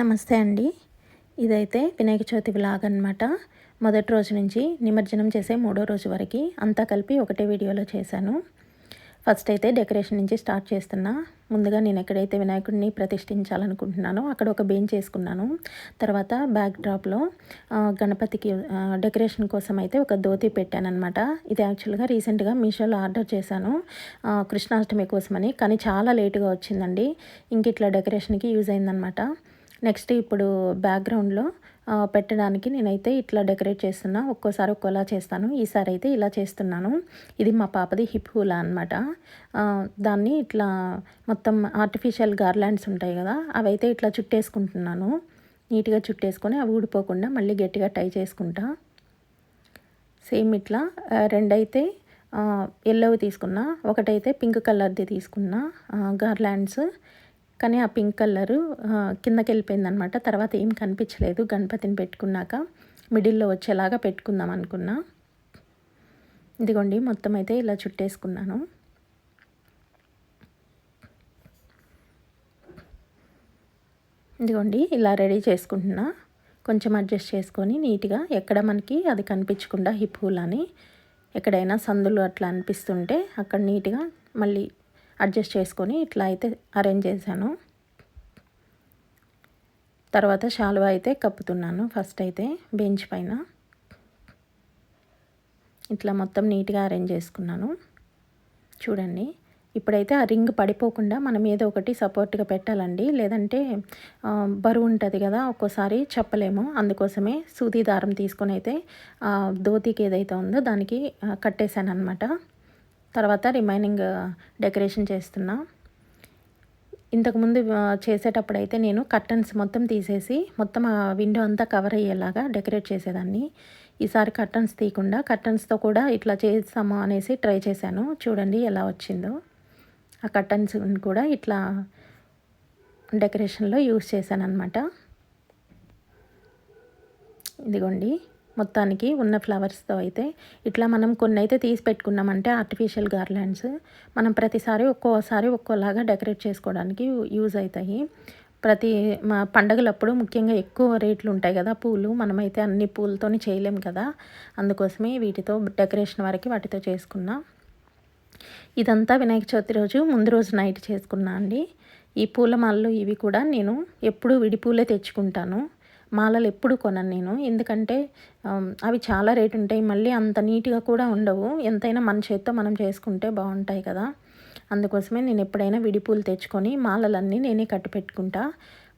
నమస్తే అండి. ఇదైతే వినాయక చవితి విలాగ్ అనమాట మొదటి రోజు నుంచి నిమజ్జనం చేసే మూడో రోజు వరకు అంతా కలిపి ఒకటే వీడియోలో చేశాను. ఫస్ట్ అయితే డెకరేషన్ నుంచి స్టార్ట్ చేస్తున్నా. ముందుగా నేను ఎక్కడైతే వినాయకుడిని ప్రతిష్ఠించాలనుకుంటున్నానో అక్కడ ఒక బెంచ్ చేసుకున్నాను తర్వాత బ్యాక్ డ్రాప్లో గణపతికి డెకరేషన్ కోసం అయితే ఒక ధోతి పెట్టాను అనమాట ఇది యాక్చువల్గా రీసెంట్గా మీషోలో ఆర్డర్ చేశాను. కృష్ణాష్టమి కోసమని కానీ చాలా లేటుగా వచ్చిందండి. ఇంక ఇట్లా డెకరేషన్కి యూజ్ అయిందనమాట నెక్స్ట్ ఇప్పుడు బ్యాక్గ్రౌండ్లో పెట్టడానికి నేనైతే ఇట్లా డెకరేట్ చేస్తున్నా. ఒక్కోసారి ఒక్కోలా చేస్తాను. ఈసారి అయితే ఇలా చేస్తున్నాను. ఇది మా పాపది హిప్ హూలా అనమాట దాన్ని ఇట్లా మొత్తం ఆర్టిఫిషియల్ గార్లాండ్స్ ఉంటాయి కదా అవైతే ఇట్లా చుట్టేసుకుంటున్నాను. నీట్గా చుట్టేసుకొని అవి ఊడిపోకుండా మళ్ళీ గట్టిగా టై చేసుకుంటా. సేమ్ ఇట్లా రెండైతే ఎల్లోవి తీసుకున్నా. ఒకటైతే పింక్ కలర్ది తీసుకున్నా. గార్లాండ్స్. కానీ ఆ పింక్ కలరు కిందకి వెళ్ళిపోయింది అనమాట తర్వాత ఏం కనిపించలేదు. గణపతిని పెట్టుకున్నాక మిడిల్లో వచ్చేలాగా పెట్టుకుందాం అనుకున్నా. ఇదిగోండి మొత్తం అయితే ఇలా చుట్టేసుకున్నాను. ఇదిగోండి ఇలా రెడీ చేసుకుంటున్నా. కొంచెం అడ్జస్ట్ చేసుకొని నీట్గా ఎక్కడ మనకి అది కనిపించకుండా హిప్ హూల్ ఎక్కడైనా సందులు అట్లా అనిపిస్తుంటే అక్కడ నీట్గా మళ్ళీ అడ్జస్ట్ చేసుకొని ఇట్లా అయితే అరేంజ్ చేశాను. తర్వాత శాలువా అయితే కప్పుతున్నాను ఫస్ట్ అయితే బెంచ్ పైన. ఇట్లా మొత్తం నీట్గా అరేంజ్ చేసుకున్నాను. చూడండి ఇప్పుడైతే ఆ రింగ్ పడిపోకుండా మనం ఏదో ఒకటి సపోర్ట్గా పెట్టాలండి. లేదంటే బరువు ఉంటుంది కదా ఒక్కోసారి చెప్పలేము. అందుకోసమే సూది దారం తీసుకొని అయితే ధోతికి ఏదైతే ఉందో దానికి కట్టేశాను అనమాట తర్వాత రిమైనింగ్ డెకరేషన్ చేస్తున్నా. ఇంతకుముందు చేసేటప్పుడు అయితే నేను కర్టన్స్ మొత్తం తీసేసి మొత్తం ఆ విండో అంతా కవర్ అయ్యేలాగా డెకరేట్ చేసేదాన్ని. ఈసారి కర్టన్స్ తీయకుండా కర్టన్స్తో కూడా ఇట్లా చేస్తాము అనేసి ట్రై చేశాను. చూడండి ఎలా వచ్చిందో. ఆ కర్టన్స్ కూడా ఇట్లా డెకరేషన్లో యూస్ చేశాను అనమాట ఇదిగోండి. మొత్తానికి ఉన్న ఫ్లవర్స్తో అయితే ఇట్లా మనం కొన్ని అయితే తీసి పెట్టుకున్నామంటే ఆర్టిఫిషియల్ గార్లాండ్స్ మనం ప్రతిసారి ఒక్కోసారి ఒక్కోలాగా డెకరేట్ చేసుకోవడానికి యూజ్ అవుతాయి ప్రతి మా పండగలప్పుడు ముఖ్యంగా ఎక్కువ రేట్లు ఉంటాయి కదా పూలు. మనమైతే అన్ని పూలతో చేయలేం కదా. అందుకోసమే వీటితో డెకరేషన్ వరకు వాటితో చేసుకున్నా. ఇదంతా వినాయక చవితి రోజు ముందు రోజు నైట్ చేసుకున్నా అండి. ఈ పూలమాలలు ఇవి కూడా నేను ఎప్పుడూ విడిపూలే తెచ్చుకుంటాను. మాలలు ఎప్పుడు కొనను నేను. ఎందుకంటే అవి చాలా రేటు ఉంటాయి. మళ్ళీ అంత నీట్గా కూడా ఉండవు. ఎంతైనా మన చేత్తో మనం చేసుకుంటే బాగుంటాయి కదా. అందుకోసమే నేను ఎప్పుడైనా విడిపూలు తెచ్చుకొని మాలలన్నీ నేనే కట్టి పెట్టుకుంటా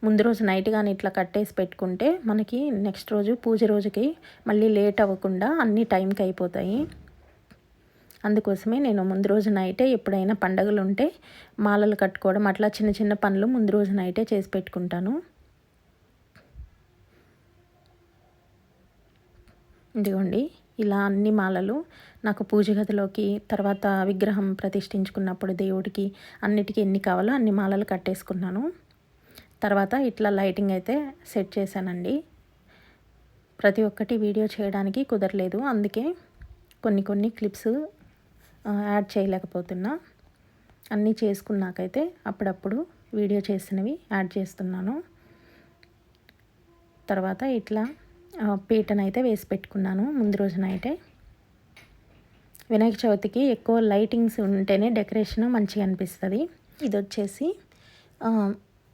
ముందు రోజు నైట్ కానీ ఇట్లా కట్టేసి పెట్టుకుంటే మనకి నెక్స్ట్ రోజు పూజ రోజుకి మళ్ళీ లేట్ అవ్వకుండా అన్ని టైంకి అయిపోతాయి. అందుకోసమే నేను ముందు రోజు నైటే ఎప్పుడైనా పండగలు ఉంటే మాలలు కట్టుకోవడం అట్లా చిన్న చిన్న పనులు ముందు రోజు నైటే చేసి పెట్టుకుంటాను. ఇదిగోండి ఇలా అన్ని మాలలు నాకు పూజ గదిలోకి తర్వాత విగ్రహం ప్రతిష్ఠించుకున్నప్పుడు దేవుడికి అన్నిటికీ ఎన్ని కావాలో అన్ని మాలలు కట్టేసుకున్నాను. తర్వాత ఇట్లా లైటింగ్ అయితే సెట్ చేశానండి. ప్రతి ఒక్కటి వీడియో చేయడానికి కుదరలేదు అందుకే కొన్ని కొన్ని క్లిప్స్ యాడ్ చేయలేకపోతున్నా. అన్నీ చేసుకున్నాకైతే అప్పుడప్పుడు వీడియో చేసినవి యాడ్ చేస్తున్నాను. తర్వాత ఇట్లా పీటనైతే వేసి పెట్టుకున్నాను ముందు రోజున అయితే వినాయక చవితికి ఎక్కువ లైటింగ్స్ ఉంటేనే డెకరేషన్ మంచిగా అనిపిస్తుంది. ఇది వచ్చేసి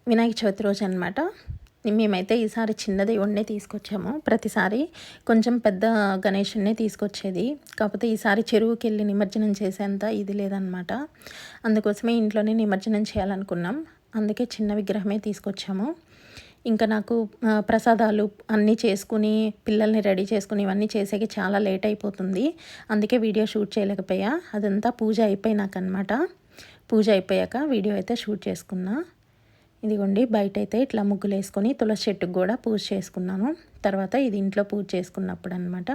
వినాయక చవితి రోజు అనమాట మేమైతే ఈసారి చిన్న దేవుడినే తీసుకొచ్చాము. ప్రతిసారి కొంచెం పెద్ద గణేషున్నే తీసుకొచ్చేది. కాకపోతే ఈసారి చెరువుకి వెళ్ళి నిమజ్జనం చేసేంత ఇది లేదనమాట అందుకోసమే ఇంట్లోనే నిమజ్జనం చేయాలనుకున్నాం. అందుకే చిన్న విగ్రహమే తీసుకొచ్చాము. ఇంకా నాకు ప్రసాదాలు అన్నీ చేసుకుని పిల్లల్ని రెడీ చేసుకుని ఇవన్నీ చేసేకి చాలా లేట్ అయిపోతుంది. అందుకే వీడియో షూట్ చేయలేకపోయా. అదంతా పూజ అయిపోయినాకనమాట పూజ అయిపోయాక వీడియో అయితే షూట్ చేసుకున్నా. ఇదిగోండి బయట అయితే ఇట్లా ముగ్గులు వేసుకొని తులసి చెట్టుకు కూడా పూజ చేసుకున్నాను. తర్వాత ఇది ఇంట్లో పూజ చేసుకున్నప్పుడు అనమాట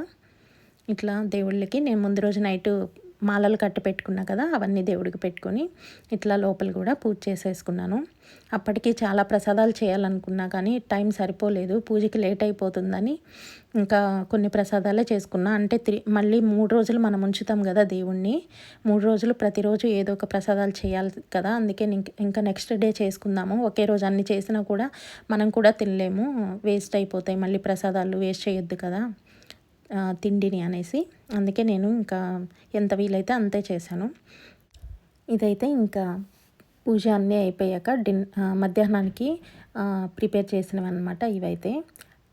ఇట్లా దేవుళ్ళకి నేను ముందు రోజు నైట్ మాలలు కట్టి పెట్టుకున్నా కదా అవన్నీ దేవుడికి పెట్టుకొని ఇట్లా లోపల కూడా పూజ చేసేసుకున్నాను. అప్పటికి చాలా ప్రసాదాలు చేయాలనుకున్నా కానీ టైం సరిపోలేదు. పూజకి లేట్ అయిపోతుందని ఇంకా కొన్ని ప్రసాదాలే చేసుకున్నా. అంటే త్రీ మళ్ళీ మూడు రోజులు మనం ఉంచుతాం కదా దేవుణ్ణి. మూడు రోజులు ప్రతిరోజు ఏదో ఒక ప్రసాదాలు చేయాలి కదా. అందుకే ఇంకా నెక్స్ట్ డే చేసుకుందాము. ఒకే రోజు అన్ని చేసినా కూడా మనం కూడా తినలేము. వేస్ట్ అయిపోతాయి. మళ్ళీ ప్రసాదాలు వేస్ట్ చేయొద్దు కదా. తిండిని అనేసి. అందుకే నేను ఇంకా ఎంత వీలైతే అంతే చేశాను. ఇదైతే ఇంకా పూజ అన్నీ అయిపోయాక డిన్ మధ్యాహ్నానికి ప్రిపేర్ చేసినవి అనమాట ఇవైతే.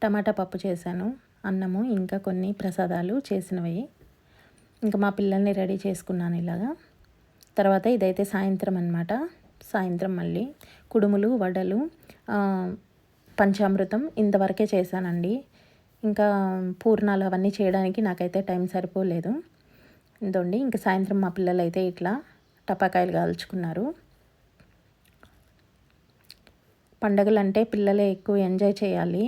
టమాటా పప్పు చేశాను అన్నము ఇంకా కొన్ని ప్రసాదాలు చేసినవి. ఇంకా మా పిల్లల్ని రెడీ చేసుకున్నాను ఇలాగా. తర్వాత ఇదైతే సాయంత్రం అనమాట సాయంత్రం మళ్ళీ కుడుములు వడలు పంచామృతం ఇంతవరకే చేశానండి. ఇంకా పూర్ణాలు అవన్నీ చేయడానికి నాకైతే టైం సరిపోలేదు. ఇంతోండి ఇంకా సాయంత్రం మా పిల్లలు అయితే ఇట్లా టపాకాయలు కాల్చుకున్నారు. పండగలు అంటే పిల్లలే ఎక్కువ ఎంజాయ్ చేయాలి.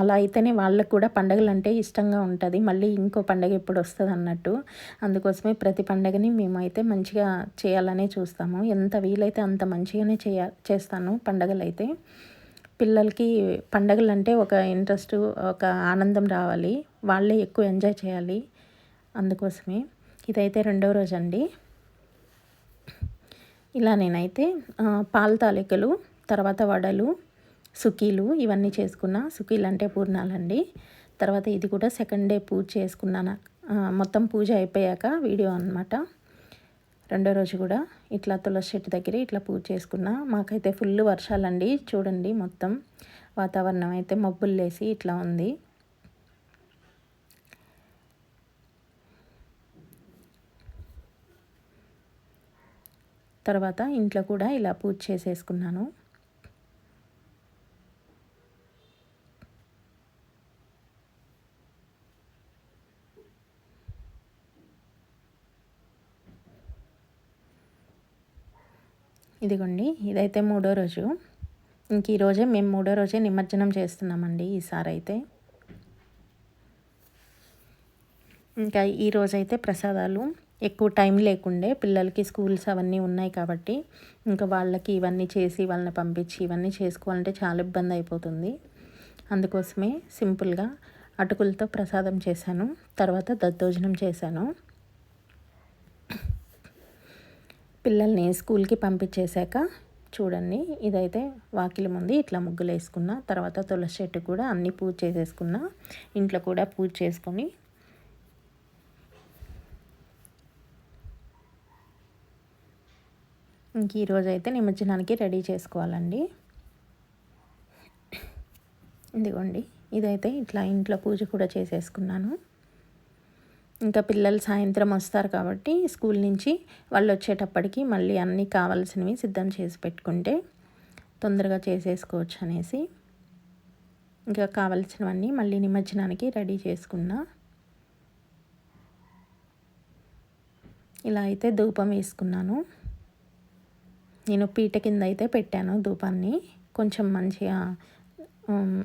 అలా అయితేనే వాళ్ళకు కూడా పండగలు అంటే ఇష్టంగా ఉంటుంది. మళ్ళీ ఇంకో పండగ ఎప్పుడు వస్తుంది అన్నట్టు. అందుకోసమే ప్రతి పండగని మేమైతే మంచిగా చేయాలనే చూస్తాము. ఎంత వీలైతే అంత మంచిగానే చేయ చేస్తాను పండగలు అయితే పిల్లలకి పండగలు అంటే ఒక ఇంట్రెస్ట్ ఒక ఆనందం రావాలి. వాళ్ళే ఎక్కువ ఎంజాయ్ చేయాలి అందుకోసమే. ఇదైతే రెండవ రోజు అండి ఇలా నేనైతే పాల తాలికలు తర్వాత వడలు సుకీలు ఇవన్నీ చేసుకున్నా. సుకీలు అంటే పూర్ణాలండి. తర్వాత ఇది కూడా సెకండ్ డే పూజ చేసుకున్నాను. మొత్తం పూజ అయిపోయాక వీడియో అనమాట రెండో రోజు కూడా ఇట్లా తులసి చెట్టు దగ్గర ఇట్లా పూజ చేసుకున్నా. మాకైతే ఫుల్ వర్షాలండి. చూడండి మొత్తం వాతావరణం అయితే మబ్బులు లేసి ఇట్లా ఉంది. తర్వాత ఇంట్లో కూడా ఇలా పూజ చేసేసుకున్నాను. ఇదిగోండి ఇదైతే మూడో రోజు. ఇంక ఈరోజే మేము మూడో రోజే నిమజ్జనం చేస్తున్నామండి ఈసారి అయితే. ఇంకా ఈ రోజైతే ప్రసాదాలు ఎక్కువ టైం లేకుండే పిల్లలకి స్కూల్స్ అవన్నీ ఉన్నాయి కాబట్టి ఇంకా వాళ్ళకి ఇవన్నీ చేసి వాళ్ళని పంపించి ఇవన్నీ చేసుకోవాలంటే చాలా ఇబ్బంది అయిపోతుంది. అందుకోసమే సింపుల్గా అటుకులతో ప్రసాదం చేశాను తర్వాత దద్దోజనం చేశాను. పిల్లల్ని స్కూల్కి పంపించేశాక చూడండి ఇదైతే వాకిలి ముందు ఇట్లా ముగ్గులు వేసుకున్న తర్వాత తులసి చెట్టు కూడా అన్నీ పూజ చేసేసుకున్న ఇంట్లో కూడా పూజ చేసుకొని. ఇంక ఈరోజు అయితే నిమజ్జనానికి రెడీ చేసుకోవాలండి. ఇదిగోండి ఇదైతే ఇట్లా ఇంట్లో పూజ కూడా చేసేసుకున్నాను. ఇంకా పిల్లలు సాయంత్రం వస్తారు కాబట్టి స్కూల్ నుంచి వాళ్ళు వచ్చేటప్పటికి మళ్ళీ అన్నీ కావాల్సినవి సిద్ధం చేసి పెట్టుకుంటే తొందరగా చేసేసుకోవచ్చు అనేసి. ఇంకా కావలసినవన్నీ మళ్ళీ నిమజ్జనానికి రెడీ చేసుకున్నా. ఇలా అయితే ధూపం వేసుకున్నాను. నేను పీట కింద అయితే పెట్టాను ధూపాన్ని. కొంచెం మంచిగా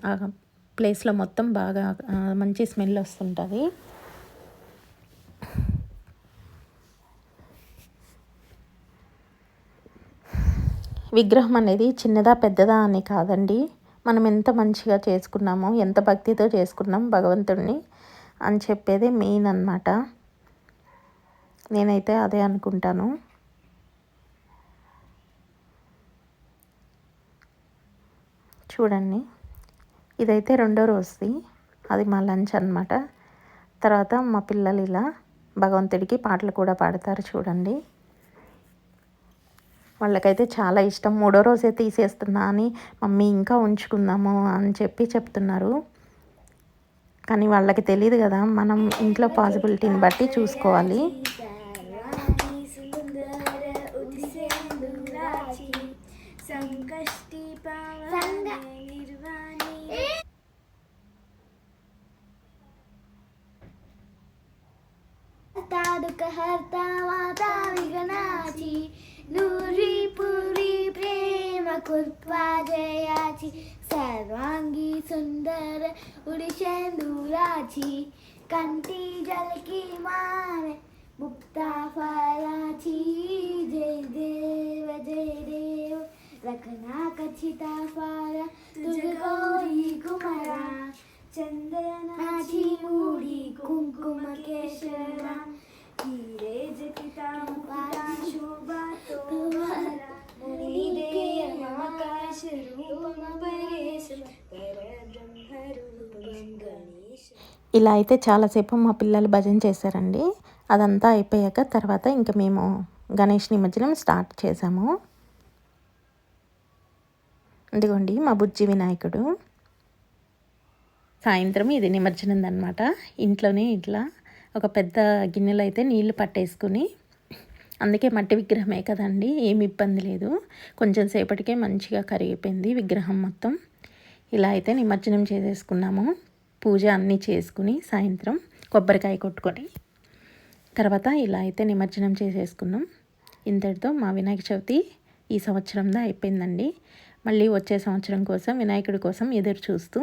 ఆ ప్లేస్లో మొత్తం బాగా మంచి స్మెల్ వస్తుంటుంది. విగ్రహం అనేది చిన్నదా పెద్దదా అని కాదండి. మనం ఎంత మంచిగా చేసుకున్నామో ఎంత భక్తితో చేసుకున్నాం భగవంతుడిని అని చెప్పేదే మెయిన్ అనమాట నేనైతే అదే అనుకుంటాను. చూడండి. ఇదైతే రెండో రోజుది. అది మా లంచ్ అనమాట తర్వాత మా పిల్లలు ఇలా భగవంతుడికి పాటలు కూడా పాడతారు చూడండి. వాళ్ళకైతే చాలా ఇష్టం. మూడో రోజే తీసేస్తున్నా అని మమ్మీ ఇంకా ఉంచుకుందాము అని చెప్పి చెప్తున్నారు. కానీ వాళ్ళకి తెలియదు కదా మనం ఇంట్లో పాసిబిలిటీని బట్టి చూసుకోవాలి. लोक हरता माता विघ्नाची दूरी पुरी प्रेम कृत्वा जयाची सर्वांगी सुंदर उडिशेंदुराची कंटी जल की मान मुक्ता फलाची जय देव जय देव रखना कछिता फार तुझ गौरी कुमारा, चंदनाची मूडी कुंकुम केशरा हिरे जटिता मुक्ता शोभा तोहारा मुनी देव आकाश रूपम परेश परब्रह्म रूपम गणेश ఇలా అయితే చాలాసేపు మా పిల్లలు భజన చేశారండి అదంతా అయిపోయాక తర్వాత ఇంకా మేము గణేష్ నిమజ్జనం స్టార్ట్ చేసాము ఇదిగోండి మా బుజ్జి వినాయకుడు సాయంత్రం ఇది నిమజ్జనం అనమాట ఇంట్లోనే ఇట్లా ఒక పెద్ద గిన్నెలో అయితే నీళ్ళు పట్టేసుకుని అందుకే మట్టి విగ్రహమే కదండి ఏమి ఇబ్బంది లేదు. కొంచెం సేపటికే మంచిగా కరిగిపోయింది విగ్రహం మొత్తం. ఇలా అయితే నిమజ్జనం చేసేసుకున్నాము. పూజ అన్నీ చేసుకుని సాయంత్రం కొబ్బరికాయ కొట్టుకొని. తర్వాత ఇలా అయితే నిమజ్జనం చేసేసుకున్నాం. ఇంతటితో మా వినాయక చవితి ఈ సంవత్సరంలో అయిపోయిందండి. మళ్ళీ వచ్చే సంవత్సరం కోసం వినాయకుడి కోసం ఎదురు చూస్తూ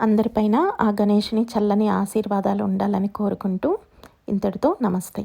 అందరిపైన ఆ గణేషుని చల్లని ఆశీర్వాదాలు ఉండాలని కోరుకుంటూ ఇంతటితో నమస్తే.